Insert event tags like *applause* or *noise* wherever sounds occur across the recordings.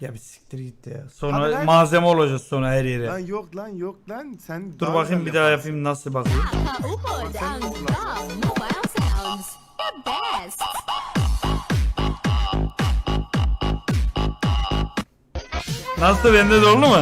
Ya bir siktir git ya. Sonra Abi lan- malzeme olacağız sonra her yere. Lan yok lan yok lan. Sen Dur daha bakayım bir daha yaparsın. yapayım nasıl bakayım. Upo down dog, mobile sounds, the best. Nasıl bende de oldu mu?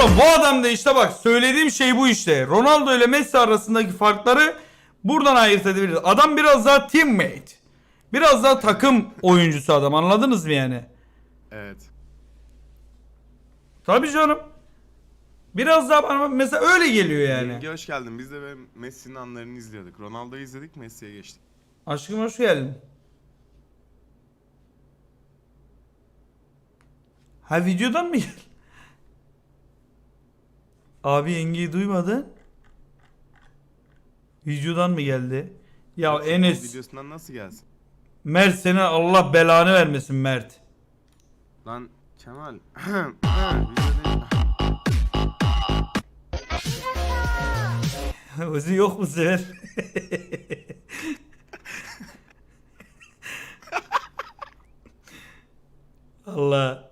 Oğlum bu adam da işte bak söylediğim şey bu işte. Ronaldo ile Messi arasındaki farkları buradan ayırt edebiliriz. Adam biraz daha teammate. Biraz daha takım oyuncusu adam anladınız mı yani? Evet. Tabii canım. Biraz daha bana mesela öyle geliyor yani. Hoş geldin. Biz de Messi'nin anlarını izliyorduk. Ronaldo'yu izledik Messi'ye geçtik. Aşkım hoş geldin. Ha videodan mı gel? Abi yengeyi duymadın. Videodan mı geldi? Ya Yoksa Enes, Videosundan nasıl gelsin? Mert sana Allah belanı vermesin Mert. Lan Kemal. *clears throat* Ozi yok mu sefer? *laughs* Allah.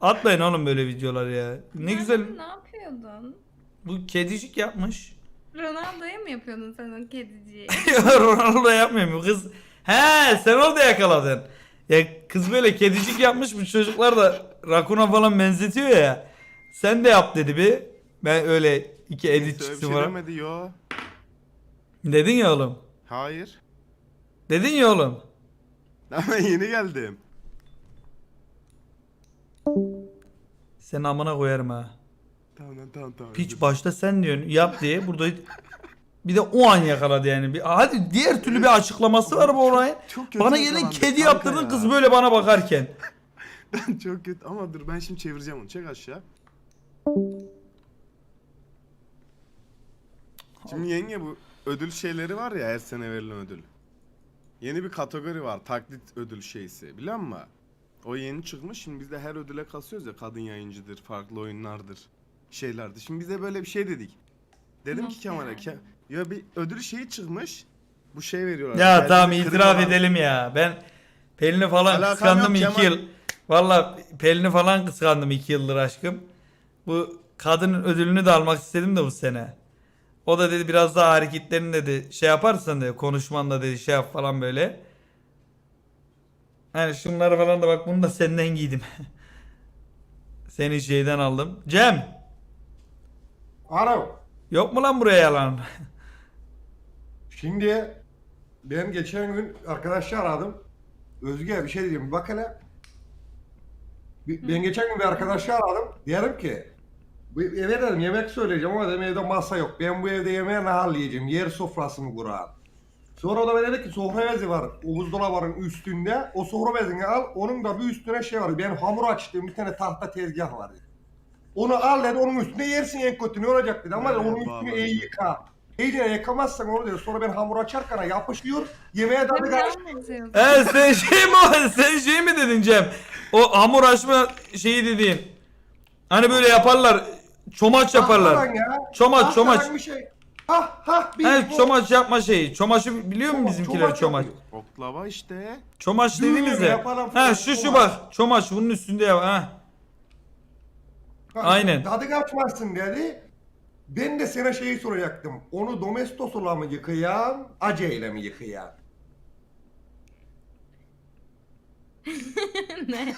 Atmayın oğlum böyle videolar ya. Ne güzel. Ne yapıyordun? Bu kedicik yapmış. Ronaldo'ya mı yapıyordun sen o kediciyi? *laughs* Ronaldo yapmıyor mu kız? He sen orada yakaladın. Ya kız böyle kedicik yapmış bu çocuklar da rakuna falan benzetiyor ya. Sen de yap dedi bir. Ben öyle iki edit Neyse, öyle bir şey demedi yo. Dedin ya oğlum. Hayır. Dedin ya oğlum. *laughs* Lan ben yeni geldim. Sen amına koyarım ha. Tamam lan, tamam tamam. Piç başta sen diyorsun yap diye burada bir de o an yakaladı yani. Bir, hadi diğer türlü bir açıklaması var bu olayın. çok kötü Bana gelin kedi kanka yaptırdın ya. kız böyle bana bakarken. *laughs* dilerim. çok kötü ama dur ben şimdi çevireceğim onu. Çek aşağı. Şimdi yenge bu ödül şeyleri var ya her sene verilen ödül. Yeni bir kategori var taklit ödül şeysi biliyor musun? O yeni çıkmış şimdi biz de her ödüle kasıyoruz ya kadın yayıncıdır, farklı oyunlardır, şeylerdir. Şimdi bize böyle bir şey dedik. Dedim ki Kemal'e yani? "Ke- ya bir ödül şeyi çıkmış. Bu şey veriyorlar. Ya Kendini tamam itiraf var. edelim ya. Ben Pelin'i falan Alakam kıskandım yok iki Kemal. yıl. Valla Pelin'i falan kıskandım iki yıldır aşkım. Bu kadının ödülünü de almak istedim de bu sene. O da dedi biraz daha hareketlerini dedi şey yaparsan dedi konuşman da dedi şey yap falan böyle. Hani şunları falan da bak bunu da senden giydim. *laughs* Seni şeyden aldım. Cem Alo. yok mu lan buraya yalan? Şimdi ben geçen gün arkadaşı aradım. Özge bir şey diyeyim. Bak hele. Ben geçen gün bir arkadaşı aradım. Diyelim ki bu eve dedim yemek söyleyeceğim ama dedim evde masa yok. Ben bu evde yemeği ne halledeceğim? Yer sofrası mı kurarım? Sonra o da bana dedi ki sofra bezi var. O buzdolabının üstünde. O sofra bezini al. Onun da bir üstüne şey var. Ben hamur açtığım bir tane tahta tezgah var dedi. Onu al dedi. Onun üstüne yersin en kötü ne olacak dedi. Ama dedi, onun abi. iyi yıka. İyice yıkamazsan onu dedi. Sonra ben hamur açarken yapışıyor. Yemeğe tadı Ne karış. anlatıyorsun? He sen şey mi sen şey mi dedin Cem? O hamur açma şeyi dediğin. Hani böyle yaparlar. Çomaç yaparlar. Tahtadan ya. Çomaç, Tahtadan çomaç. Şey. Ha ha bir He bu. çomaç yapma şeyi. Çomaşı biliyor musun bizimkiler çomaç. Oklava işte. Çomaç dediğimiz He falan, şu şu bak. Çomaç bunun üstünde yap. Ha. Aynen. Tadı kaçmazsın dedi. Ben de sana şeyi soracaktım. Onu domestosla mı yıkayan, aceyle mi yıkayan? *laughs* ne?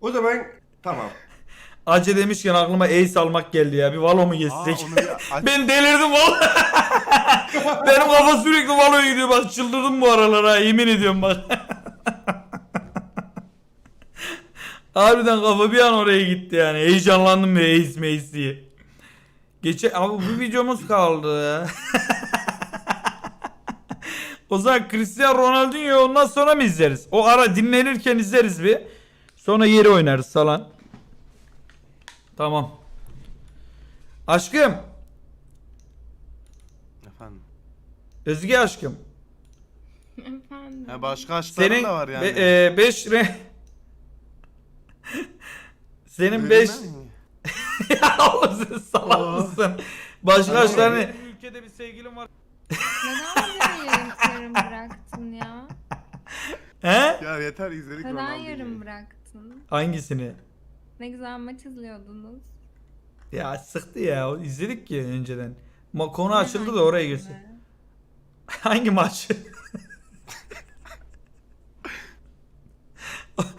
O zaman tamam. Acı demişken aklıma Ace almak geldi ya. Bir Valo mu geçsek? *laughs* ben delirdim valla. *laughs* Benim kafa sürekli Valo'ya gidiyor bak çıldırdım bu aralar ha yemin ediyorum bak. Harbiden kafa bir an oraya gitti yani. Heyecanlandım ya Ace Mace diye. Geçe ama bu videomuz kaldı. *laughs* o zaman Cristiano Ronaldinho ondan sonra mı izleriz? O ara dinlenirken izleriz bir. Sonra yeri oynarız falan. Tamam. Aşkım Efendim. Özge aşkım. Efendim. Ha başka aşkların Senin da var yani. 5 re... Senin Öyle 5 mi? *laughs* ya oğlum salak mısın? Başka aşkların ülkede bir sevgilim var. Neden beni yarım, yarım bıraktın ya? He? Ya yeter izledik Neden Ronaldo'yu. yarım bıraktın? Hangisini? Ne güzel maç izliyordunuz. Ya sıktı ya. o- izledik ki önceden. Ma- konu açıldı da oraya girsin. *laughs* Hangi maç?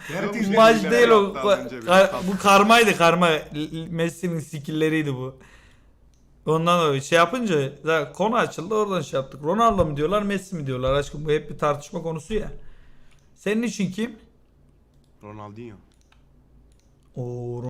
Herkes maç değil o. yaptı az önce bir. Ka- bu karmaydı karma. L- L- Messi'nin skill'leriydi bu. Ondan dolayı şey yapınca zaten konu açıldı oradan şey yaptık. Ronaldo mu diyorlar Messi mi diyorlar aşkım bu hep bir tartışma konusu ya. Senin için kim? Ronaldinho. Oo